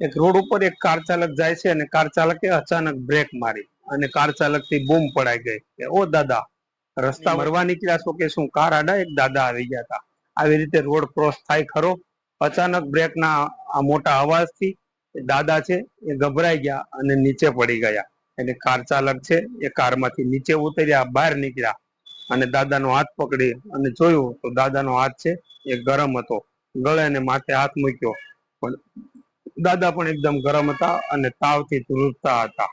એક રોડ ઉપર એક કાર ચાલક જાય છે અને કાર ચાલકે અચાનક બ્રેક મારી અને કાર ચાલકથી બૂમ પડાઈ ગઈ કે, ઓ દાદા, રસ્તા મરવા નીકળ્યા છો કે શું? કાર આડા એક દાદા આવી ગયા હતા. આવી રીતે રોડ ક્રોસ થાય ખરો. અચાનક બ્રેક ના આ મોટા અવાજથી દાદા છે એ ગભરાઈ ગયા અને નીચે પડી ગયા. એટલે કાર ચાલક છે એ કારમાંથી નીચે ઉતર્યા, બહાર નીકળ્યા અને દાદાનો હાથ પકડી અને જોયું તો દાદાનો હાથ છે એ ગરમ હતો. ગળે અને માથે હાથ મૂક્યો. પણ દાદા પણ એકદમ ગરમ હતા અને તાવથી ધ્રુજતા હતા.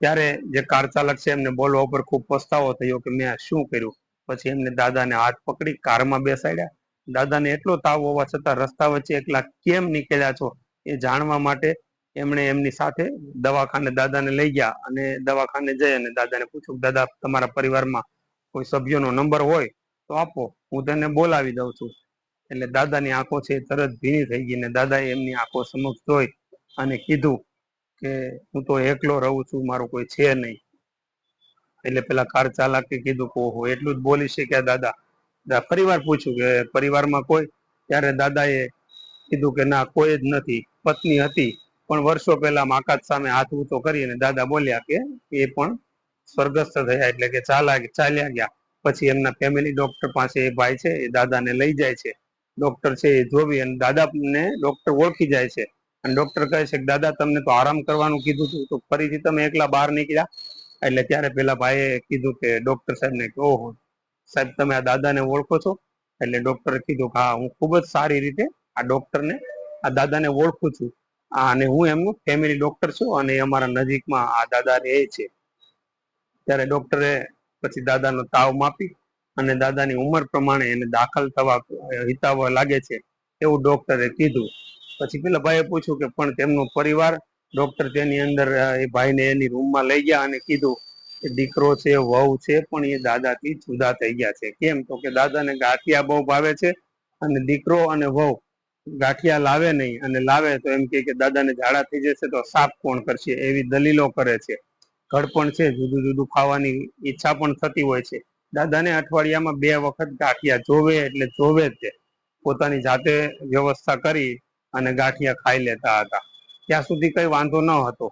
ત્યારે જે કાર ચાલક છે એમને બોલવા ઉપર ખૂબ પસ્તાવો થયો કે મેં શું કર્યું? પછી એમને દાદાને હાથ પકડી કારમાં બેસાડ્યા. દાદાને એટલો તાવ હોવા છતાં રસ્તા વચ્ચે એકલા કેમ નીકળ્યા છો એ જાણવા માટે એમણે એમની સાથે દવાખાને દાદાને લઈ ગયા અને દવાખાને જઈ અને દાદાને પૂછ્યું, દાદા, તમારા પરિવારમાં કોઈ સભ્યનો નંબર હોય તો આપો, હું તેને બોલાવી દઉં છું. એટલે દાદાની આંખો છે તરત ભીની થઈ ગઈ ને દાદાએ એમની આંખો સમક્ષ જોઈ અને કીધું કે હું તો એકલો રહું છું, મારું કોઈ છે નહીં. એટલે પેલા કાર ચાલકે કીધું કે ઓહો, એટલું જ બોલી શક્યા દાદા. પરિવાર પૂછ્યું કે પરિવારમાં કોઈ? ત્યારે દાદાએ કીધું કે ના, કોઈ જ નથી, પત્ની હતી. પણ વર્ષો પહેલા માકાત સામે હાથ ઊંચો કરી અને દાદા બોલ્યા કે એ પણ સ્વર્ગસ્થ થયા એટલે કે ચાલા ચાલ્યા ગયા. પછી એમના ફેમિલી ડોક્ટર પાસે એ ભાઈ છે, એ દાદાને લઈ જાય છે. ડોક્ટર છે એ જોવી અને દાદાને ડોક્ટર ઓળખી જાય છે. અને ડોક્ટર કહે છે કે, દાદા, તમને તો આરામ કરવાનું કીધું હતું તો ફરીથી તમે એકલા બહાર નીકળ્યા? એટલે ત્યારે પેલા ભાઈએ કીધું કે ડોક્ટર સાહેબને કે, ઓહો, સાહેબ, તમે આ દાદાને ઓળખો છો? એટલે ડોક્ટરે કીધું કે, હા, હું ખૂબ જ સારી રીતે આ ડોક્ટરને, આ દાદાને ઓળખું છું. અને હું એમનું ફેમિલી ડોક્ટર છું અને અમારા નજીકમાં આ દાદા રહે છે. ત્યારે ડોક્ટરે પછી દાદાનો તાવ માપી અને દાદાની ઉંમર પ્રમાણે એને દાખલ થવા હિતાવહ લાગે છે એવું ડોક્ટરે કીધું. પછી પેલા ભાઈએ પૂછ્યું કે પણ તેમનો પરિવાર ડોક્ટર તેની અંદર એ ભાઈને એની રૂમમાં લઈ ગયા અને કીધું કે દીકરો છે, વહુ છે, પણ એ દાદાથી જુદા થઈ ગયા છે. કેમ? તો કે દાદાને ગાંઠિયા બહુ ભાવે છે અને દીકરો અને વહુ ગાંઠિયા લાવે નહીં અને લાવે તો એમ કે દાદાને ઝાડા થઈ જશે તો સાફ કોણ કરશે? એવી દલીલો કરે છે. ઘડપણ છે, જુદું જુદું ખાવાની ઈચ્છા પણ થતી હોય છે. દાદાને અઠવાડિયામાં બે વખત ગાંઠિયા જોવે એટલે જોવે જ પોતાની જાતે વ્યવસ્થા કરી અને ગાંઠિયા ખાઈ લેતા હતા. ત્યાં સુધી કઈ વાંધો ન હતો.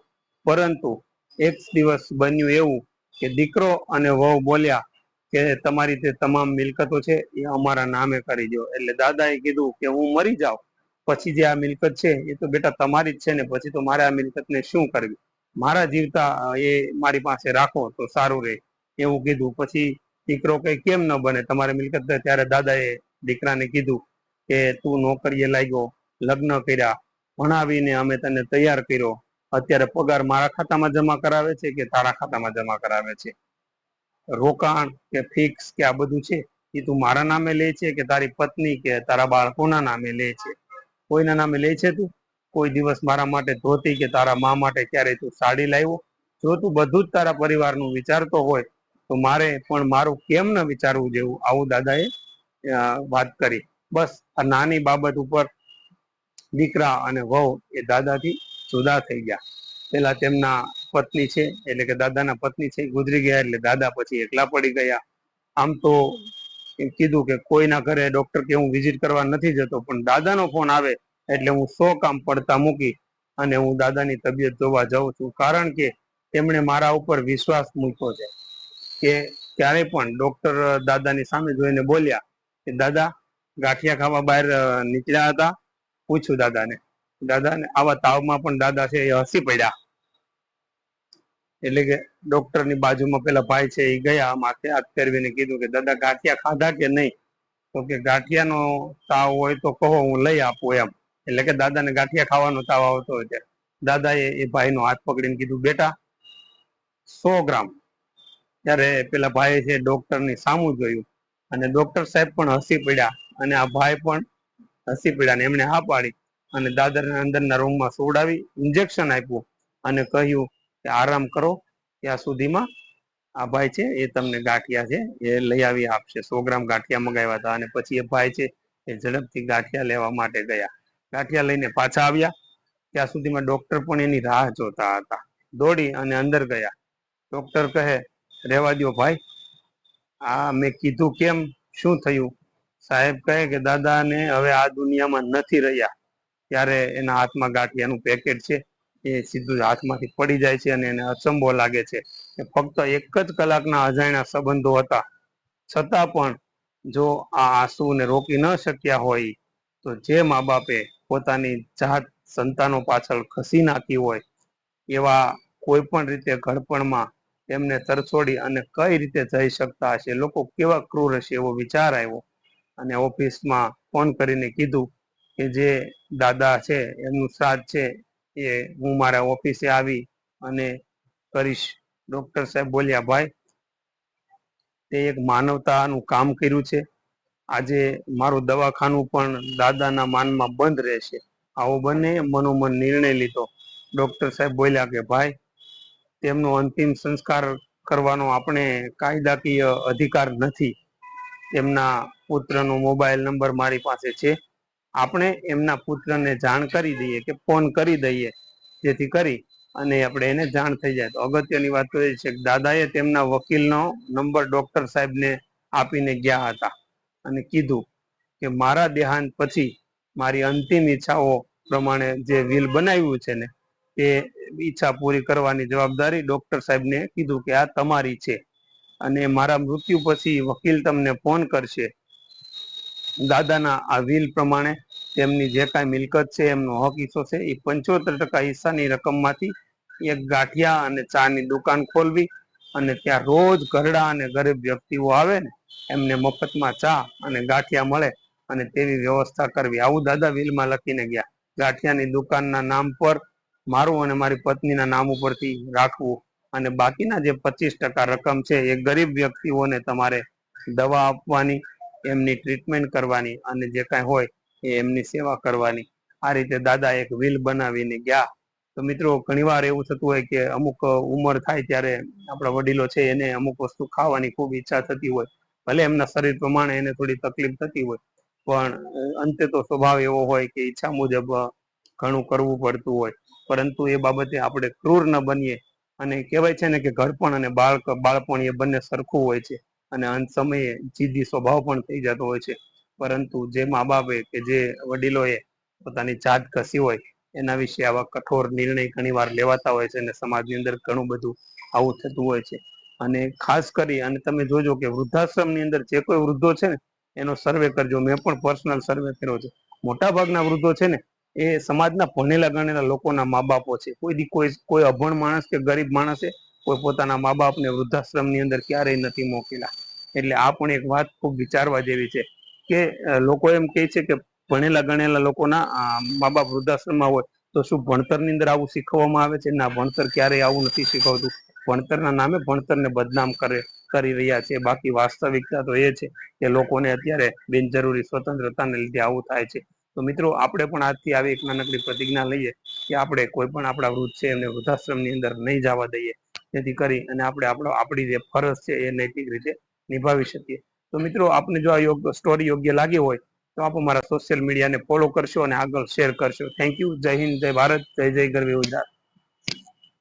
પરંતુ એક દિવસ બન્યું એવું કે દીકરો અને વહુ બોલ્યા કે તમારી જે તમામ મિલકતો છે એ અમારા નામે કરી દો એટલે દાદાએ કીધું કે હું મરી જાઉં. પછી જે આ મિલકત છે એ તો બેટા તમારી જ છે ને પછી તો મારે આ મિલકતને શું કરવી? મારા જીવતા એ મારી પાસે રાખો તો સારું રહે. એવું કીધું. પછી દીકરો કઈ કેમ ન બને? તમારે મિલકત ત્યારે દાદાએ દીકરાને કીધું કે તું નોકરીએ લાગ્યો, લગ્ન કર્યા, ભણાવીને અમે તને તૈયાર કર્યો. અત્યારે પગાર મારા ખાતામાં જમા કરાવે છે કે તારા ખાતામાં જમા કરાવે છે? રોકાણ કે ફિક્સ કે આ બધું છે? એ તું મારા નામે લે છે કે તારી પત્ની કે તારા બાળકોના નામે લે છે? કોઈના નામે લે છે તું? કોઈ દિવસ મારા માટે ધોતી કે તારા મા માટે ક્યારે તું સાડી લાવ્યો? જો તું બધું જ તારા પરિવારનું વિચારતો હોય તો મારે પણ મારું કેમ ન વિચારવું જેવું આવું દાદાએ વાત કરી. બસ, આ નાની બાબત ઉપર દીકરા અને વહુ એ દાદાથી જુદા થઈ ગયા. પેલા તેમના પત્ની છે, એટલે કે દાદાના પત્ની છે ગુજરી ગયા, એટલે દાદા પછી એકલા પડી ગયા. આમ તો કીધું કે કોઈના ઘરે ડોક્ટર કે હું વિઝિટ કરવા નથી જતો, પણ દાદાનો ફોન આવે એટલે હું સો કામ પડતા મૂકી અને હું દાદાની તબિયત જોવા જાઉં છું. કારણ કે તેમણે મારા ઉપર વિશ્વાસ મૂક્યો છે. કે ક્યારે પણ ડોક્ટર દાદાની સામે જોઈને બોલ્યા કે, દાદા, ગાંઠિયા ખાવા બહાર નીકળ્યા હતા. પૂછ્યું દાદાને. દાદાને આવા તાવમાં પણ દાદા છે એ હસી પડ્યા. એટલે કે ડોક્ટરની બાજુમાં પેલા ભાઈ છે એ ગયા માથે હાથ ફેરવીને કીધું કે, દાદા, ગાંઠિયા ખાધા કે નહીં? તો કે, ગાંઠિયાનો તાવ હોય તો કહો, હું લઈ આપું એમ. એટલે કે દાદાને ગાંઠિયા ખાવાનો તાવ આવતો હોય ત્યારે દાદાએ એ ભાઈનો હાથ પકડીને કીધું, બેટા, સો ગ્રામ. ત્યારે પેલા ભાઈ છે ડોક્ટરની સામું જોયું. અને ડોક્ટર સાહેબ પણ હસી પડ્યા. અને આ ભાઈ પણ હસી પડ્યા એમણે હા પાડી. અને દાદરને અંદરના રૂમમાં સુવડાવી ઇન્જેક્શન આપ્યું. અને કહ્યું કે આરામ કરો, ત્યાં સુધીમાં આ ભાઈ છે એ તમને ગાંઠિયા છે એ લઈ આવી આપશે. સો ગ્રામ ગાંઠિયા મંગાવ્યા હતા. અને પછી એ ભાઈ છે એ ઝડપથી ગાંઠિયા લેવા માટે ગયા. ગાંઠિયા લઈને પાછા આવ્યા. ત્યાં સુધીમાં ડોક્ટર પણ એની રાહ જોતા હતા. દોડી અને અંદર ગયા. ડોક્ટર કહે રેવા દો ભાઈ. આ મેં કીધું કેમ? શું થયું? સાહેબ કહે કે, દાદાને હવે આ દુનિયામાં નથી રહ્યા. ત્યારે એના હાથમાં ગાંઠિયાનું પેકેટ છે. એ સીધું જ હાથમાંથી પડી જાય છે અને એને અચંબો લાગે છે. ફક્ત એક જ કલાકના અજાણ્યા સંબંધો હતા. છતાં પણ જો આ આંસુને રોકી ન શક્યા હોય, તો જે મા બાપે પોતાની જાત સંતાનો પાછળ ખસી નાખી હોય, એવા કોઈ પણ રીતે ઘડપણમાં એમને તરછોડી અને કઈ રીતે જઈ શકતા હશે? લોકો કેવા ક્રૂર હશે એવો વિચાર આવ્યો. અને ઓફિસમાં ફોન કરીને કીધું કે જે દાદા છે, એમનું શ્રાદ્ધ છે એ હું મારા ઓફિસે આવી અને કરીશ. ડોક્ટર સાહેબ બોલ્યા, ભાઈ, તે એક માનવતાનું કામ કર્યું છે. આજે મારું દવાખાનું પણ દાદાના માનમાં બંધ રહેશે. આવો બંને મનોમન નિર્ણય લીધો. ડોક્ટર સાહેબ બોલ્યા કે, ભાઈ તેમનો અંતિમ સંસ્કાર કરવાનો આપણે કાયદાકીય અધિકાર નથી. તેમના પુત્રનો મોબાઈલ નંબર મારી પાસે છે. આપણે એમના પુત્રને જાણ કરી દઈએ કે ફોન કરી દઈએ જેથી કરી અને આપણે એને જાણ થઈ જાય. તો અગત્યની વાત તો એ છે કે દાદાએ તેમના વકીલનો નંબર ડોક્ટર સાહેબને આપીને ગયા હતા અને કીધું કે મારા દેહાંત પછી મારી અંતિમ ઈચ્છાઓ પ્રમાણે જે વિલ બનાવ્યું છે ને તે ઈચ્છા પૂરી કરવાની જવાબદારી ડોક્ટર સાહેબને કીધું કે આ તમારી છે. અને મારા મૃત્યુ પછી વકીલ તમને ફોન કરશે. દાદાના આ વિલ પ્રમાણે તેમની જે કાંઈ મિલકત છે, એમનો હક હિસ્સો છે, એ પંચોતેર ટકા હિસ્સાની રકમમાંથી એક ગાંઠિયા અને ચાની દુકાન ખોલવી અને ત્યાં રોજ ઘરડા અને ગરીબ વ્યક્તિઓ આવે ને, એમને મફતમાં ચા અને ગાંઠિયા મળે અને તેવી વ્યવસ્થા કરવી. આવું દાદા વિલમાં લખીને ગયા. ગાંઠિયાની દુકાનના નામ પર મારું અને મારી પત્નીના નામ ઉપરથી રાખવું અને બાકીના જે પચીસ ટકા રકમ છે એ ગરીબ વ્યક્તિઓને તમારે દવા આપવાની, એમની ટ્રીટમેન્ટ કરવાની અને જે કાંઈ હોય એ એમની સેવા કરવાની. આ રીતે દાદા એક વિલ બનાવીને ગયા. તો મિત્રો, ઘણીવાર એવું થતું હોય કે અમુક ઉંમર થાય ત્યારે આપણા વડીલો છે એને અમુક વસ્તુ ખાવાની ખૂબ ઈચ્છા થતી હોય. ભલે એમના શરીર પ્રમાણે એને થોડી તકલીફ થતી હોય, પણ અંતે તો સ્વભાવ એવો હોય કે ઈચ્છા મુજબ ઘણું કરવું પડતું હોય. પરંતુ એ બાબતે આપણે ક્રૂર ન બનીએ. અને કહેવાય છે ને કે ઘડપણ અને બાળક, બાળપણ એ બંને સરખું હોય છે અને અંત સમયે જીદી સ્વભાવ પણ થઈ જતો હોય છે. પરંતુ જે મા બાપે કે જે વડીલોએ પોતાની જાત ઘસી હોય, એના વિશે આવા કઠોર નિર્ણય ઘણી વાર લેવાતા હોય છે અને સમાજની અંદર ઘણું બધું આવું થતું હોય છે. અને ખાસ કરી અને તમે જોજો કે વૃદ્ધાશ્રમની અંદર જે કોઈ વૃદ્ધો છે ને, એનો સર્વે કરજો. મેં પણ પર્સનલ સર્વે કર્યો છે. મોટા ભાગના વૃદ્ધો છે ને એ સમાજના ભણેલા ગણેલા લોકોના મા બાપો છે. કોઈ દી કોઈ કોઈ અભણ માણસ કે ગરીબ માણસે કોઈ પોતાના મા બાપને વૃદ્ધાશ્રમની અંદર ક્યારેય નથી મોકલ્યા. એટલે આ પણ એક વાત ખૂબ વિચારવા જેવી છે કે લોકો એમ કહે છે કે ભણેલા ગણેલા લોકોના મા બાપ વૃદ્ધાશ્રમમાં હોય તો શું ભણતરની અંદર આવું શીખવવામાં આવે છે? ના, ભણતર ક્યારેય આવું નથી શીખવતું. ભણતરના નામે ભણતરને બદનામ કરે, કરી રહ્યા છે. બાકી વાસ્તવિકતા તો એ છે કે લોકોને અત્યારે બિનજરૂરી સ્વતંત્રતાને લીધે આવું થાય છે. તો મિત્રો, આપણે પણ આજથી આવી એક નાનકડી પ્રતિજ્ઞા લઈએ કે આપણે કોઈ પણ આપણા વૃદ્ધ છે એમને વૃદ્ધાશ્રમની અંદર નહીં જવા દઈએ. જેથી કરી અને આપણે આપણો, આપણી જે ફરજ છે એ નૈતિક રીતે નિભાવી શકીએ. તો મિત્રો, આપને જો આ યોગ સ્ટોરી યોગ્ય લાગી હોય, તો આપ અમારા સોશિયલ મીડિયાને ફોલો કરશો અને આગળ શેર કરશો. થેન્ક યુ જય હિન્દ, જય ભારત, જય જય ગરવી ગુજરાત